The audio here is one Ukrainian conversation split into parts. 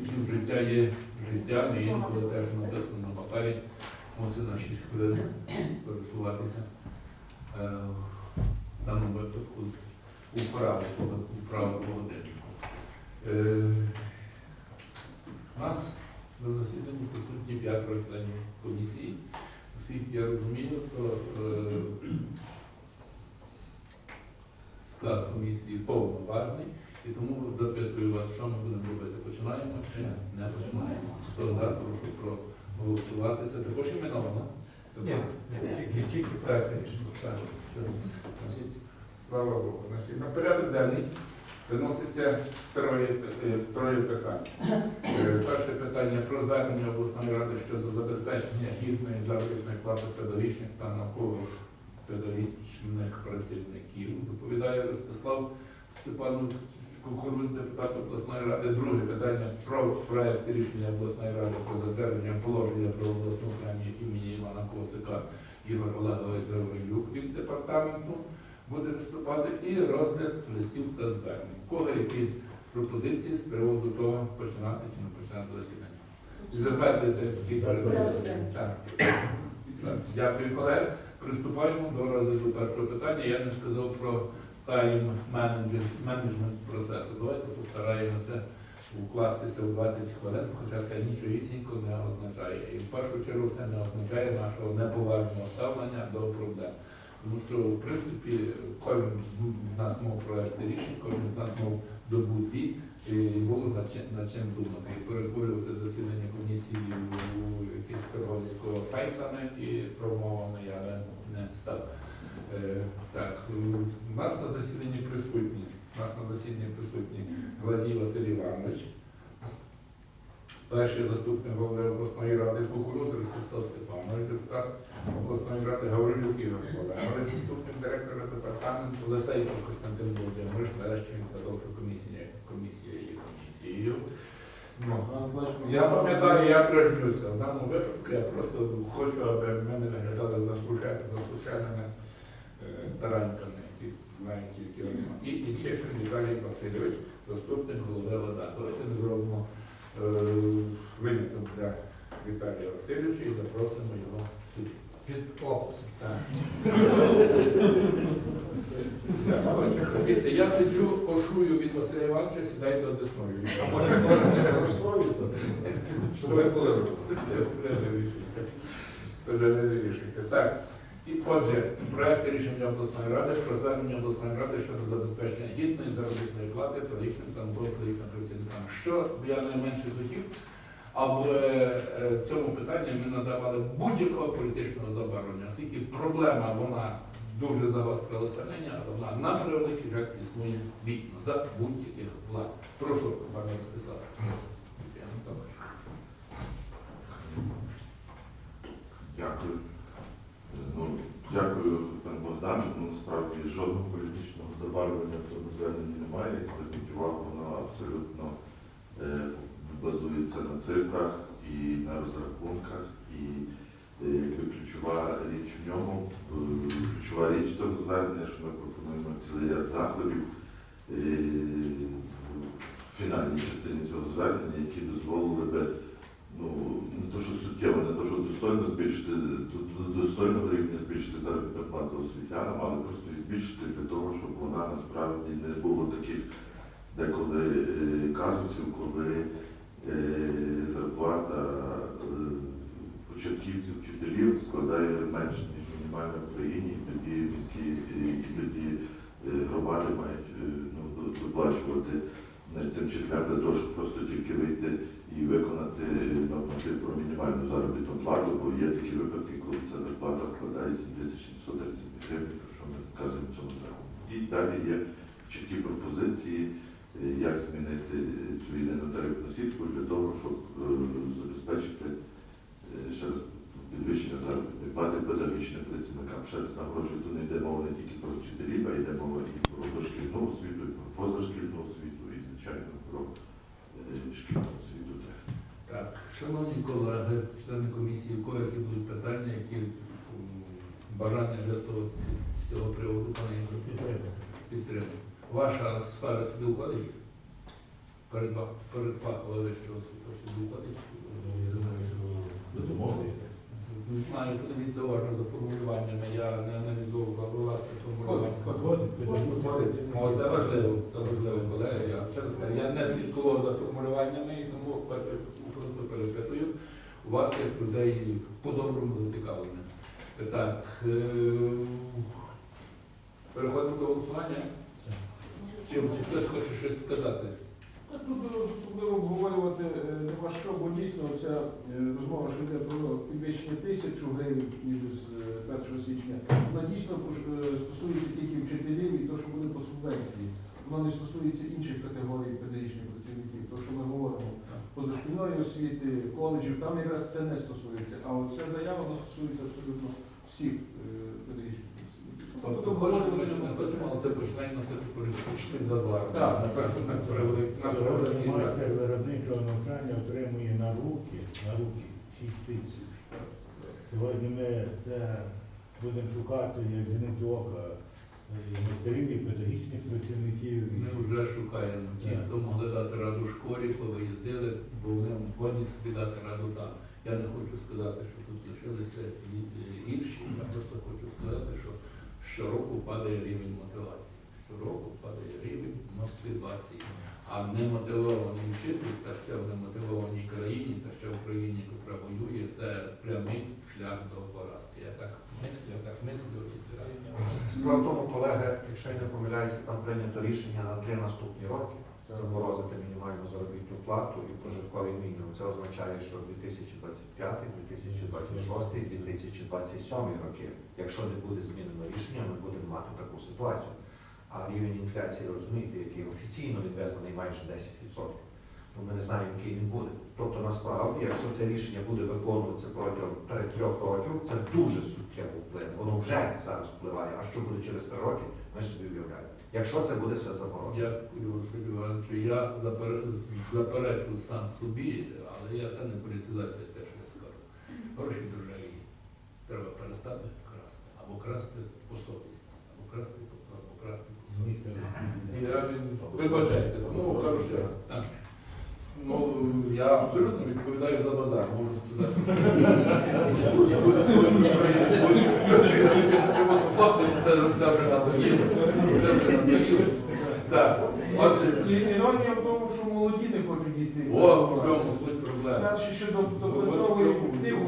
комісії життя є життя, і інколи теж написано на папері, мусить на 6 хвилин користуватися. Е, В даному випадку управи, управи по. Е, У нас на засіданні присутні п'ятеро членів комісії. Наскільки я розумію, то е, склад комісії повноважний. І тому запитую вас, що ми будемо робити. Починаємо чи не починаємо? Хто за, прошу проголосувати. Це також іменовано? Ні, тільки, тільки проект рішення. так. Що? Значить, слава Богу. Значить, на порядок денний виноситься троє, е, троє питань. Е, Перше питання про звернення обласної ради щодо забезпечення гідної заробітної плати педагогічних та науково-педагогічних працівників. Доповідає Ростислав Степанович Кукуруз, депутат обласної ради. Друге питання про проект рішення обласної ради про затвердження положення про обласну премію імені Івана Косика Ігор Олегович Гаврилюк від департаменту буде виступати і розгляд листів та звернень. Кого які пропозиції з приводу того починати чи не починати засідання? Затвердити ці передбачення. Так. Дякую, колеги. Приступаємо до розгляду першого питання. Я не сказав про тайм менеджмент процесу. Давайте постараємося укластися в 20 хвилин, хоча це нічогісінько не означає. І в першу чергу це не означає нашого неповажного ставлення до проблем. Тому що, в принципі, кожен з нас мав проекти рішень, кожен з нас мав добу дві, і було над чим, над чим думати. І перетворювати засідання комісії у якесь торговсько фейсами і промовами я не став. Е, так, у нас на засіданні присутні, у нас на засіданні присутні Гладій Василь Іванович, перший заступник голови обласної ради Кукуруз Ростислав Степанович, депутат обласної ради Гаврилюк Ігор Олегович, заступник директора департаменту Лисейко Костянтин Володимирович, нарешті він що комісія, комісія є комісією. Ну, я пам'ятаю, я прижнюся. В даному випадку я просто хочу, аби мене виглядали заслуша- заслушаними тараньками, які знають тільки вони. І Інчешин Віталій Васильович, заступник голови ВАДА. Давайте ми зробимо е, виняток для Віталія Васильовича і запросимо його сюди. Під опуск. Дивіться, Я сиджу, кошую від Василя Івановича, сідайте одесною. А може розстроїться? Щоб ви були вже. Вирішуйте. Так. І отже, проект рішення обласної ради про звернення обласної ради щодо забезпечення гідної заробітної плати педагогічним науково-педагогічним працівникам. Що я найменше хотів, аби е, в цьому питанні ми надавали будь-якого політичного забарвлення, оскільки проблема вона дуже загострилася нині, але вона на превеликий жаль існує вічно за будь-яких влад. Прошу, пане Ростиславе. Дякую. Ну, дякую, пане Богдан. Ну, насправді жодного політичного забарвлення в цьому зверненні немає. Зверніть увагу, воно абсолютно е, базується на цифрах і на розрахунках. І е, ключова річ в ньому, е, ключова річ цього звернення, що ми пропонуємо цілий ряд заходів в фінальній частині цього звернення, які дозволили би ну, не то, що суттєво, не то, що достойно збільшити, до, до рівня збільшити заробітну плату освітянам, але просто її збільшити для того, щоб вона насправді не було таких деколи е, казусів, коли е, зарплата е, початківців, вчителів складає менше, ніж мінімальна в країні, і тоді міські і тоді громади мають ну, виплачувати цим вчителям для того, щоб просто тільки вийти і виконати норматив про мінімальну заробітну плату, бо є такі випадки, коли ця зарплата складає 7730 гривень, про що ми вказуємо в цьому законі. І далі є чіткі пропозиції, е, як змінити цю єдину тарифну сітку для того, щоб е, забезпечити е, ще раз підвищення заробітної плати педагогічним працівникам. Ще раз наголошую, тут не йде мова не тільки про вчителів, а йде мова і про дошкільну освіту, і про позашкільну освіту, звичайно, про шкільну освіту. Так, шановні колеги, члени комісії, у кого які будуть питання, які бажання висловити з цього приводу, пане Ігор, підтримати. Ваша сфера сюди входить? передфах- передфахова вища освіта сюди входить? Безумовно. Знаю, подивіться уважно за формулюваннями, я не аналізовував власне формулювання. О, це важливо, це важливо, колеги. Я кажу, я не слідкував за формулюваннями і тому просто перепитую. У вас як людей по-доброму зацікавлених. Так, е, переходимо до голосування. Чи хтось хоче щось сказати? Тут особливо обговорювати е, нема що, бо дійсно ця е, розмова, що йде про підвищення тисячу гривень з е, 1 січня, вона дійсно е, стосується тільки вчителів і то, що були по субвенції. Вона не стосується інших категорій педагогічних працівників, то, що ми говоримо позашкільної освіти, коледжів, там якраз це не стосується. А от ця заява стосується абсолютно всіх е, педагогічних. Тобто але це починає носити політичний зазвар. Так. Напевно. Майстер виробничого навчання отримує на руки, на руки 6 тисяч. Сьогодні ми будемо шукати як зіниці ока е, і майстерів, і педагогічних працівників. Ми вже шукаємо ті, хто могли дати раду школі, повиїздили, бо вони годні собі дати раду там. Я не хочу сказати, що тут лишилися і і. Я просто хочу сказати, що щороку падає рівень мотивації. Щороку падає рівень мотивації. А немотивований вчитель, та ще в немотивованій країні, та ще в країні, яка воює, це прямий шлях до поразки. Я так мислю, я так мислю і зраю. Справа в тому, колеги, якщо я не помиляюся, там прийнято рішення на три наступні роки заморозити мінімальну заробітну плату і прожитковий мінімум. Це означає, що 2025, 2026, 2027 роки, якщо не буде змінено рішення, ми будемо мати таку ситуацію. А рівень інфляції, розумієте, який офіційно відвезений майже 10%. То ми не знаємо, який він буде. Тобто, насправді, якщо це рішення буде виконуватися протягом 3 років, це дуже суттєво вплине. Воно вже зараз впливає. А що буде через 3 роки, ми собі уявляємо. Якщо це буде все заморожено. Дякую, Василь Івановичу. Я запер- заперечу сам собі, але я це не політизація, те, що я скажу. Гроші державі треба перестати красти. Або красти по совісті, або красти по красти по совісті. я вибачайте, тому кажу ще раз. Ну, я абсолютно відповідаю за базар, можу сказати. Це це вже надоїло. Це надоїло. Так, отже, іронія в тому, що молоді не хочуть йти. о, в чому суть проблеми. Старші ще до- допрацьовують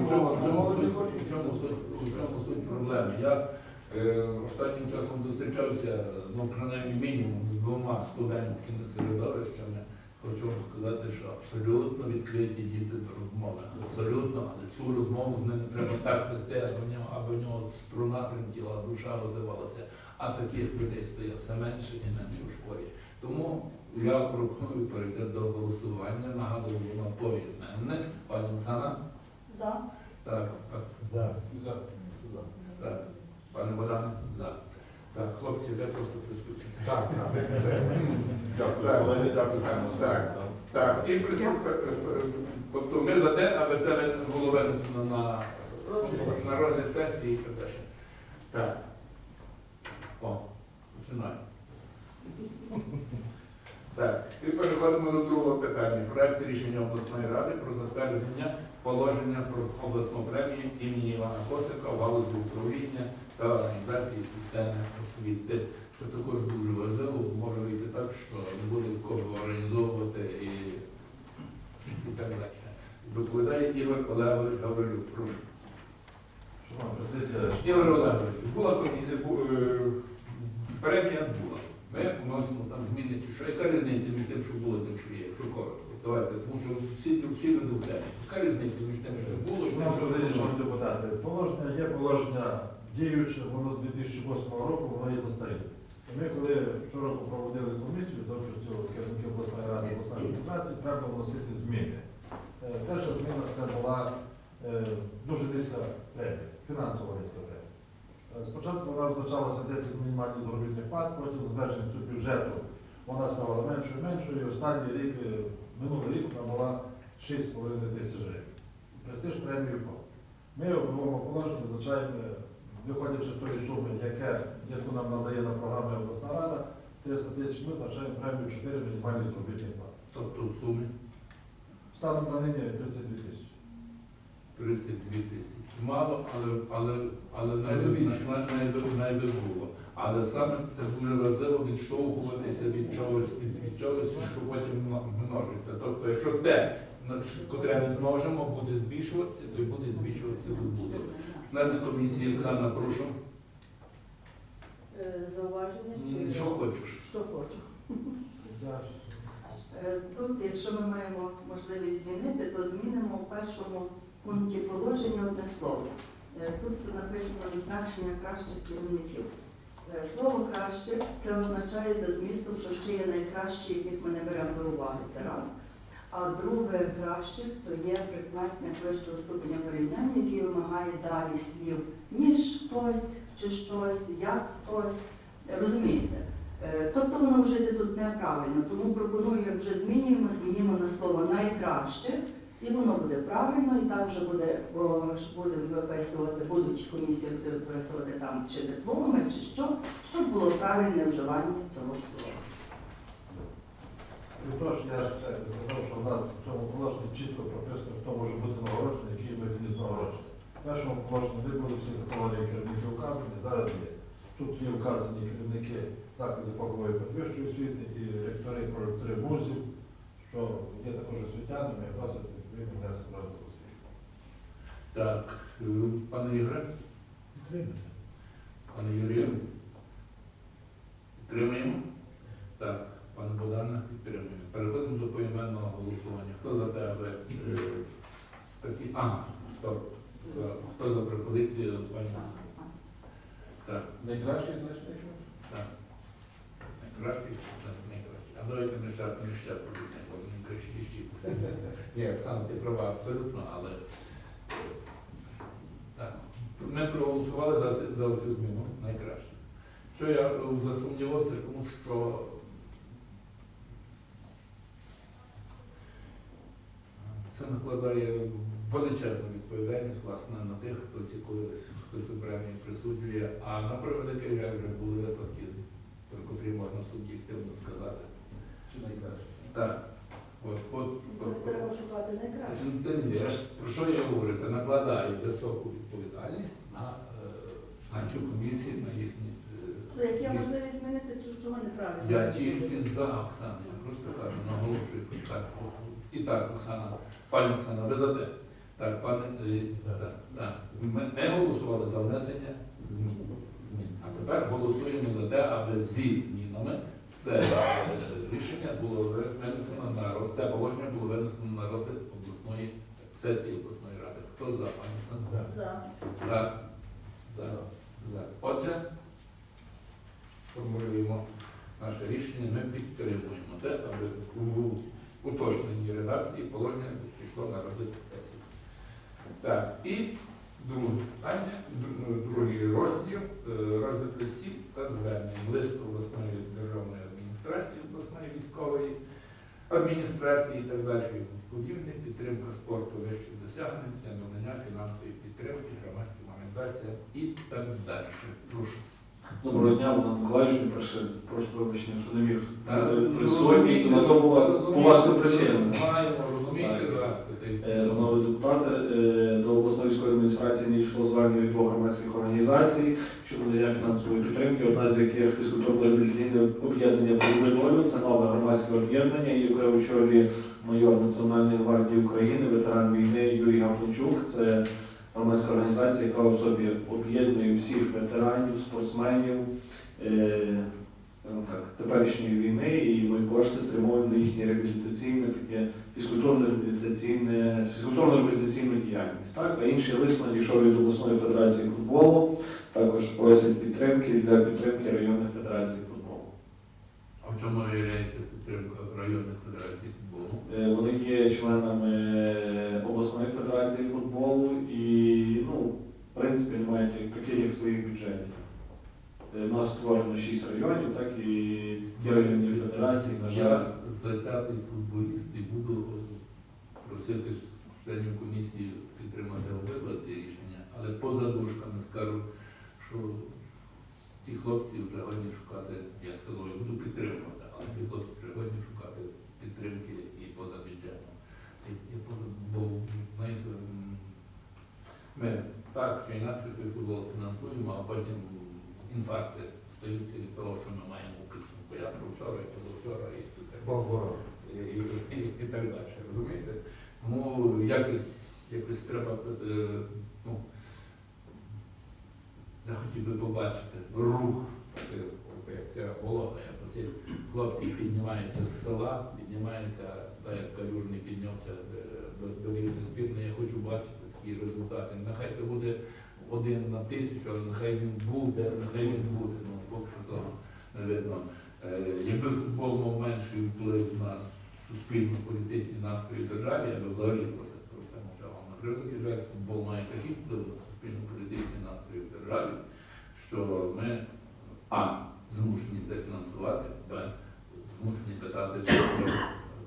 чому- суть- в чому суть проблеми? Я е, останнім часом зустрічався, ну, принаймні мінімум, з двома студентськими середовищами. Хочу вам сказати, що абсолютно відкриті діти до розмови. Абсолютно, але цю розмову з ними треба так вести, аби в нього, аби в нього струна тремтіла, душа озивалася. А таких людей стає все менше і менше в школі. Тому я пропоную перейти до голосування. Нагадую, воно поєднане. Пані Оксана? За. Так, так, за. За. так. Пане Богдане? За. Так, хлопці, я просто приступити. Так, так. Дякую, дякую. Так. Так, і. Тобто ми за те, аби це було винесено на, на розгляд сесії і так далі. Так. О, починаємо. Так, і переходимо до другого питання. Проект рішення обласної ради про затвердження положення про обласну премію імені Івана Косика в галузі управління та організації системи освіти. Що також дуже важливо, може вийти так, що не буде кого організовувати і, і так далі. Доповідає Ігор Олегович Гаврилюк. Прошу. Ігор Олегович, була комі- бу- е, премія була. Ми вносимо там зміни, чи що. Яка різниця між тим, що було, тим, що є, якщо коротко. Давайте, тому що всі, всі ведуть. Яка різниця між тим, що було, і тим, що було? положення є положення діюче, воно з 2008 року, воно і застаріле. І Ми, коли щороку проводили комісію за участю керівників обласної ради обласної адміністрації, треба вносити зміни. Е, Перша зміна це була е, дуже низька премія, фінансова низька премія. Е, Спочатку вона визначалася 10 мінімальних заробітних плат, потім з збереженням бюджету вона ставала меншою і меншою, і останній рік, минулий рік вона була 6,5 тисяч гривень. Престиж премію впав. Ми в новому положенні, звичайно, виходячи з тої суми, яку нам надає на програмі обласна рада, 300 тисяч ми залишаємо премію 4 мінімальні заробітні плати. Тобто в сумі Станом на нині 32 тисячі. 32 тисячі. Мало, але, але, але найби, було. Але саме це дуже важливо відштовхуватися від чогось, від, чогось, що потім мно- множиться. Тобто, якщо те, котре ми множимо, буде збільшуватися, то й буде збільшуватися буде. Члени комісії Оксана, прошу. Е, Зауваження чи Що хочеш? що хочу. Е, Тут, якщо ми маємо можливість змінити, то змінимо в першому пункті положення одне слово. Е, Тут написано відзначення кращих керівників. Слово краще це означає за змістом, що ще є найкращі, яких ми не беремо до уваги. Це раз. А друге кращих то є прикметник вищого ступеня порівняння, який вимагає далі слів, ніж хтось чи щось, як хтось. Розумієте? Е, Тобто воно вжити тут неправильно, тому пропоную, як вже змінюємо, змінимо на слово найкраще, і воно буде правильно, і так вже буде, бо будемо виписувати, будуть комісії виписувати там чи дипломи, чи що, щоб було правильне вживання цього слова. І тож я ж е, сказав, що в нас в цьому положенні чітко прописано, хто може бути нагороджений, який механізм нагородження. В першому положенні не були всі категорії керівників вказані, зараз є. Тут є вказані керівники закладів фахової передвищої освіти і ректори, проректори вузів, що є також освітянами, і вносять відповідний внесок в освіти. Так, е, пане Ігоре, Підтримати. пане Юрію. Підтримуємо? Так, пане Богдане, підтримуємо. Переходимо до поіменного голосування. Хто за те, аби е, такі. Стоп. За- Хто за пропозицію пані? Так, Найкраще значення що? так. Найкращий, нас найкращий. А давайте ми ще, ми ще подумаємо, бо мені краще ще. Ні, Оксана, ти права абсолютно, але е, так. Ми проголосували за, за цю зміну найкраще. Що я е, засумнівався, тому що це накладає величезну відповідальність власне на тих, хто ці колись хто цю премію присуджує. А на превеликий жаль вже були випадки, про котрі можна суб'єктивно сказати. Чи найкраще? Так. От, от, от, Треба шукати найкраще. Ну, Я ж про що я говорю? Це накладає високу відповідальність на, е, на цю комісію, на їхні. е, як є можливість змінити, то чого неправильно? Я тільки за Оксану, я просто кажу, наголошую так. І так, Оксана, пані Оксана, ви за те. Так, пане, е, так, так. Ми не голосували за внесення змін. змін. А тепер голосуємо за те, аби зі змінами це е, рішення було винесено на роз- це положення було винесено на розгляд обласної сесії обласної ради. Хто за пані Оксана? За. За. За. За. За. Отже, формулюємо наше рішення, ми підтримуємо те, аби уточненій редакції положення пішло на розгляд сесії. Так, і друге питання, другий розділ, е, розгляд листів та звернень. Лист обласної державної адміністрації, обласної військової адміністрації і так далі. Подібне, підтримка спорту вищих досягнень для надання фінансової підтримки громадським організаціям і так далі. Прошу. Доброго дня, Богдан Миколаївич, прошу, прошу вибачення, що не міг ну, присутній, але то була поважна причина. Знаємо, розумієте. Е, депутати, е, до обласної військової адміністрації надійшло звернення від двох громадських організацій щодо надання фінансової підтримки, одна з яких фізкультурно-реабілітаційне об'єднання «Полюбиною». Це нове громадське об'єднання, яке очолює майор Національної гвардії України, ветеран війни Юрій Гапончук. Це громадська організація, яка в собі об'єднує всіх ветеранів, спортсменів, е, так, теперішньої війни, і ми кошти спрямовуємо на їхнє реабілітаційне таке фізкультурно-реабілітаційне, фізкультурно-реабілітаційну діяльність. Так? А інший лист надійшов від обласної федерації футболу, також просять підтримки для підтримки районних федерацій футболу. А в чому виявляється підтримка районних федерацій Вони є членами обласної федерації футболу і, ну, в принципі, не мають як- таких своїх бюджетів. Е, У нас створено шість районів, так і ті районні федерації, на жаль. Я затятий футболіст і буду е, просити членів комісії підтримати обидва ці рішення, але поза дужками скажу, що ті хлопці вже годні шукати, я сказав, я буду підтримувати, але ті хлопці вже годні шукати підтримки і поза бюджетом. Ми так чи інакше той футбол фінансуємо, а потім інфаркти стаються від того, що ми маємо у підсумку. Я про вчора, і позавчора, і і, і, і, і так далі. Розумієте? Тому якось, якось треба е, ну, я хотів би побачити рух, як ця волога, оці хлопці піднімаються з села, піднімаються, так як Калюжний піднявся е, до, до рівня збірної. Я хочу бачити такі результати. Нехай це буде один на тисячу, але нехай він буде, нехай він буде. Ну, поки що того не видно. Е, Якби футбол мав менший вплив на суспільно-політичні настрої державі, я би взагалі про це, про це мовчав. На превеликий футбол має такий вплив на суспільно-політичні настрої в державі, що ми а. Змушені це фінансувати, б. змушені питати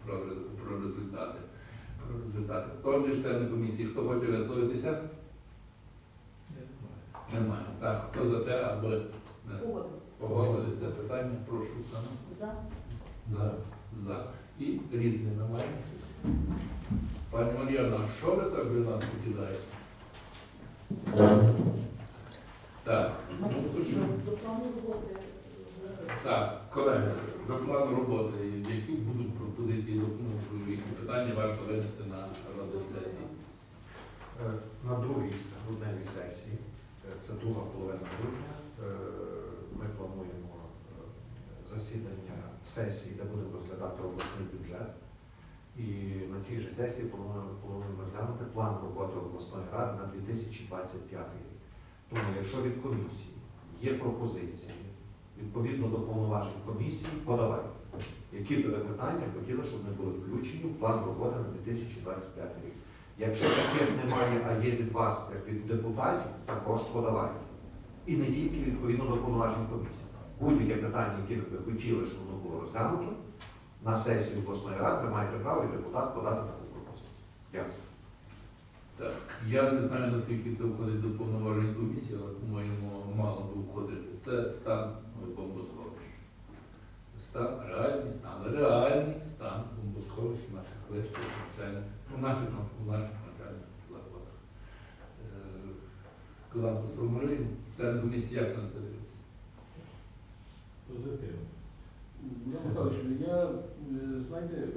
про, про, про результати. Про результати. Отже, члени комісії, хто хоче висловитися? Немає. Так, хто за те, аби погодили це питання, прошу саме. За. За. За. І різне щось. Пані Мар'яна, а що ви так ви нас покидаєте? Так, ну то що? До плану роботи. Так, колеги, до плану роботи, які будуть пропозиції, ну, які питання варто винести на розгляд сесії? Е, На другій грудневій сесії, е, це друга половина грудня, е, ми плануємо засідання сесії, де будемо розглядати обласний бюджет. І на цій же сесії плануємо розглянути план роботи обласної ради на 2025 рік. Тому, якщо від комісії є пропозиції, відповідно до повноважень комісії, подавайте. Які б ви питання хотіли, щоб не були включені в план роботи на 2025 рік. Якщо таких немає, а є від вас, як від депутатів, також подавайте. І не тільки відповідно до повноважень комісії. Будь-яке питання, яке ви хотіли, щоб воно було розглянуто, на сесії обласної ради ви маєте право і депутат подати таку пропозицію. Дякую. Так, я не знаю, наскільки це входить до повноважень комісії, але, по-моєму, мало би входити. Це стан бомбосховищ. Це стан, реальний стан, реальний стан бомбосховищ наших вищих навчальних, у наших, навчальних закладах. Е, Коли сформулюємо, члени комісії як на це дивиться? Позитивно. Я, е, знаєте, е,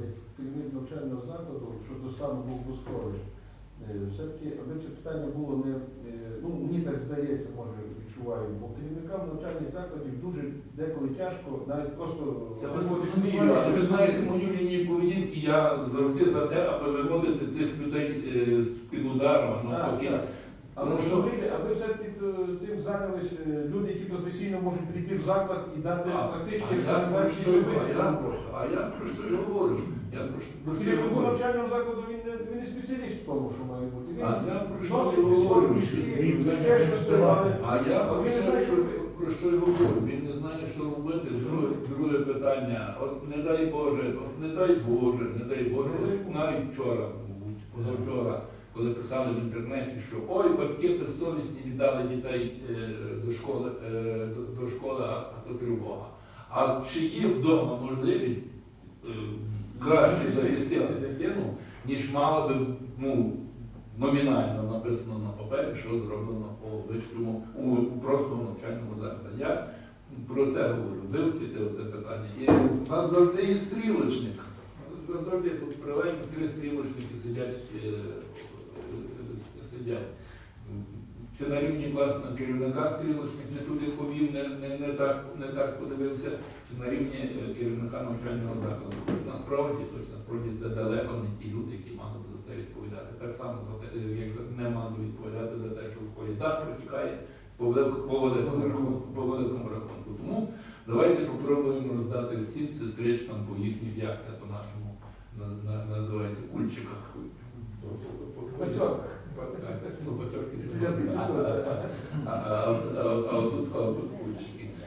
як керівник навчального закладу щодо стану бомбосховищ, е, все-таки, аби це питання було не, е, ну мені так здається, може відчуваю, бо керівникам навчальних закладів дуже деколи тяжко, навіть просто Я вас розумію, але ви знаєте мою лінію поведінки, я завжди за те, аби виводити цих людей е, з-під удару, а Так, навпаки. так. Але Ну, що? розумієте, аби все-таки тим зайнялись е, люди, які професійно можуть прийти в заклад і дати практичні а я про що, а я, я про що й говорю? Я про що, про Керівнику говорю? навчального закладу він не, він не спеціаліст в тому, що має бути. Він А я про що носить говорю? мішки, ще щось тримає. А я про він не що, знає, що робити. про що й говорю? Він не знає, що робити. Друге, друге питання. От не дай Боже, от не дай Боже, не дай Боже. От навіть вчора, позавчора, коли писали в інтернеті, що ой, батьки безсовісні віддали дітей е, до школи, е, до, до школи, а, а то тривога. А чи є вдома можливість е, краще захистити дитину, ніж мала би ну, номінально написано на папері, що зроблено у вищому, у, у простому навчальному закладі. Я про це говорю, вивчити це питання. І в нас завжди є стрілочник. Завжди тут прилегли три стрілочники сидять, е, е, сидять. Чи на рівні власне керівника стрілочник не туди повів, не, не, не, так, не так подивився, чи на рівні е, керівника навчального закладу. Хоч насправді, хоч насправді це далеко не ті люди, які мали б за це відповідати. Так само за те, е, як не мали відповідати за те, що в школі так протікає по великому, по великому. По великому рахунку. Тому давайте попробуємо роздати всім сестричкам по їхніх, як це по-нашому на- на- називається, кульчиках. Це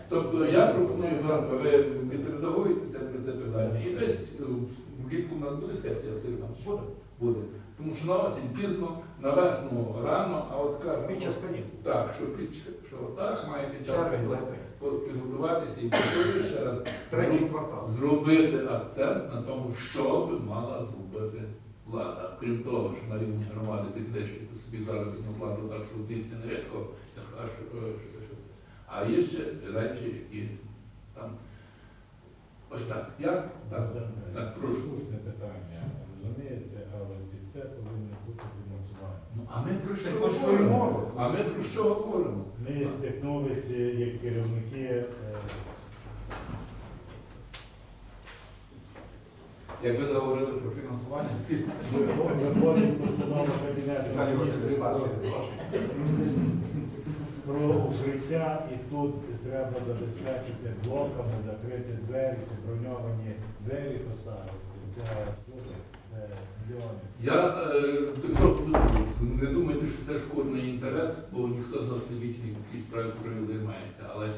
Тобто я пропоную вам, ви відредагуєте це про це питання і десь е, влітку у нас буде сесія сильна? Буде. Буде. Тому що на осінь пізно, на весну рано, а от кажуть, Під час канікул. так, що під що так маєте час підготуватися і повторюю ще раз Третій квартал. зробити акцент на тому, що би мала зробити влада. Крім того, що на рівні громади підвищити собі заробітну плату, так що звідси не рідко, аж е. А є ще речі, які там. Ось так. Я так. Так, прошу. Слушне питання, розумієте, але це повинно бути фінансування. Ну, а ми про що говоримо? А ми про що говоримо? Ми стикнулися як керівники е, Як ви заговорили про фінансування, про- укриття, і тут треба забезпечити блоками, закрити двері, броньовані двері поставити. Це, мільйони. Я е, не думайте, що це шкодний інтерес, бо ніхто з нас не вічний в цій справі курою займається. Але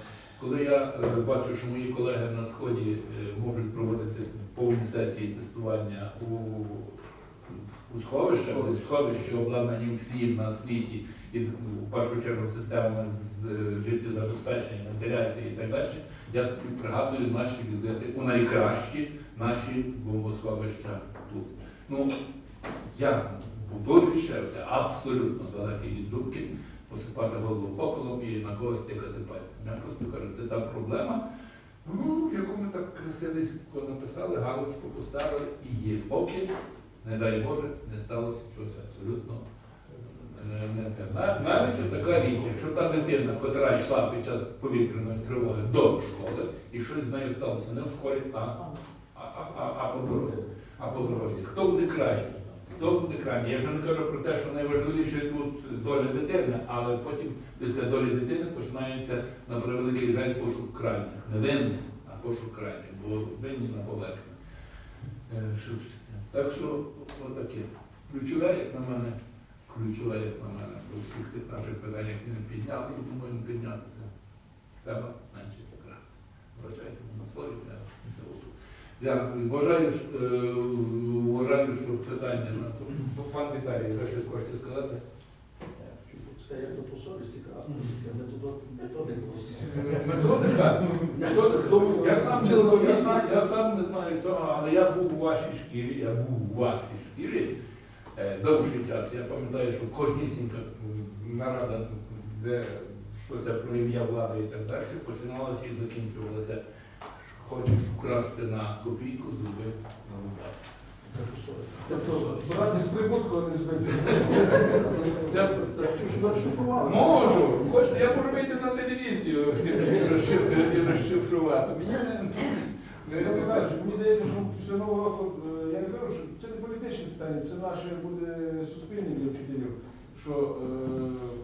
коли я е, бачу, що мої колеги на сході е, можуть проводити повні сесії тестування у, у сховищах, сховища обладнані всі на світі, і в першу чергу системами з е, життєзабезпечення, вентиляції і так далі, я пригадую наші візити у найкращі наші бомбосховища тут. Ну, я повторюю ще раз, абсолютно далекий від думки посипати голову попелом і на когось тикати пальцем. Я просто кажу, це та проблема, ну, яку ми так красивенько написали, галочку поставили і є. Поки, не дай Боже, не сталося щось абсолютно. На- Навіть така річ, якщо та дитина, котра йшла під час повітряної тривоги до школи, і щось з нею сталося не в школі, а, а, а, а, а по дорозі. А по дорозі. Хто буде крайній? Хто буде крайній? Я вже не кажу про те, що найважливіше тут доля дитини, але потім після долі дитини починається на превеликий жаль пошук крайніх. Не винних, а пошук крайніх, бо винні на поверхні. Е? Так що отаке. Ключове, як на мене, ключове, як на мене, по всіх цих наших питаннях не підняли і думаю, не підняти це. Треба менше красти. Вважайте, на слові це отут. Дякую. Вважаю, е, вважаю, що питання на то. Ну, Пан Віталій, ви щось хочете сказати? Як до по совісті красно, методика. Методика? Методика. Я сам не знаю, я сам- я сам не знаю цього, але я був у вашій шкірі, я був у вашій шкірі е, довший час. Я пам'ятаю, що кожнісінька нарада, де щось про ім'я влади і так далі, починалася і закінчувалася. Хочеш вкрасти на копійку, зроби на рублях. Це. Брати з прибутку, а не збити. Можу, хочете, я можу вийти на телевізію і розшифрувати. Мені не, мені здається, що після нового року, е, я не кажу, що це не політичне питання, це наше буде суспільне для вчителів. Що е,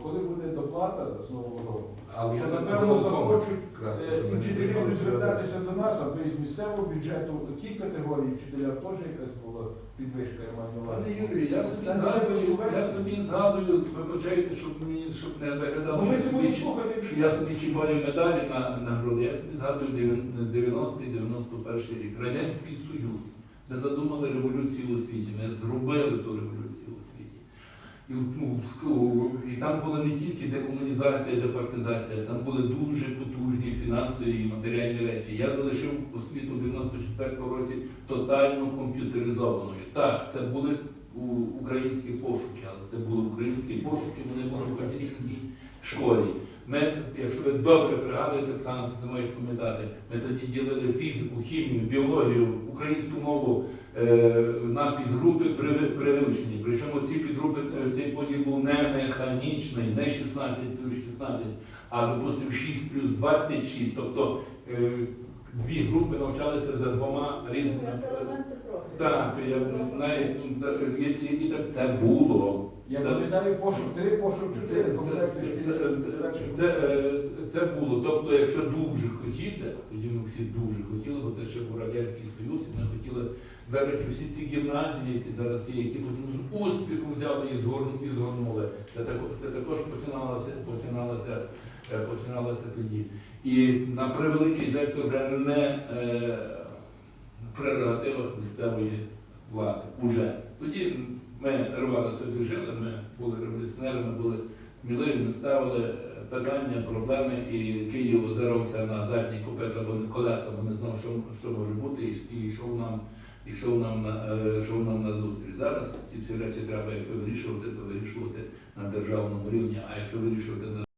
коли буде доплата з нового року, Але я то напевно захочуть е, і вчителі будуть звертатися до нас, аби з місцевого бюджету ті категорії вчителям теж якась була підвищка, я маю на увазі. Пане Юрію, я собі згадую, я собі згадую, вибачайте, щоб мені щоб не виглядало. Ну це собі- слухати. що я собі чіпаю медалі на, на груди. Я собі згадую 90-91 рік. Радянський Союз. Ми задумали революцію у світі, ми зробили ту революцію. І, ну, і там була не тільки декомунізація, департизація, там були дуже потужні фінансові і матеріальні речі. Я залишив освіту в 94-му році тотально комп'ютеризованою. Так, це були українські пошуки, але це були українські пошуки, вони були в українській школі. Ми, якщо ви добре пригадуєте, Оксана, це маєш пам'ятати, ми тоді ділили фізику, хімію, біологію, українську мову е, на підгрупи при, при вивченні. Причому ці підгрупи, е, цей поділ був не механічний, не 16 плюс 16, а допустимо 6 плюс 26. Тобто е, дві групи навчалися за двома різними. Так, я навіть і, так це було. Я пам'ятаю пошук, три пошук, це, чотири це, було. Тобто, якщо дуже хотіти, а тоді ми всі дуже хотіли, бо це ще був Радянський Союз, і ми хотіли вибрати всі ці гімназії, які зараз є, які потім з успіхом взяли і згорну- і згорнули. Це також, це також починалося, починалося, е, починалося тоді. І на превеликий жаль, це вже не е, прерогативах місцевої влади. Уже. Тоді ми рвали собі жили, ми були революціонерами, були сміливі, ставили е, питання, проблеми, і Київ озирався на задні копита, бо колеса, бо не знав, що, що може бути, і, і йшов нам, йшов нам на е, йшов нам на зустріч. Зараз ці всі речі треба, якщо вирішувати, то вирішувати на державному рівні, а якщо вирішувати на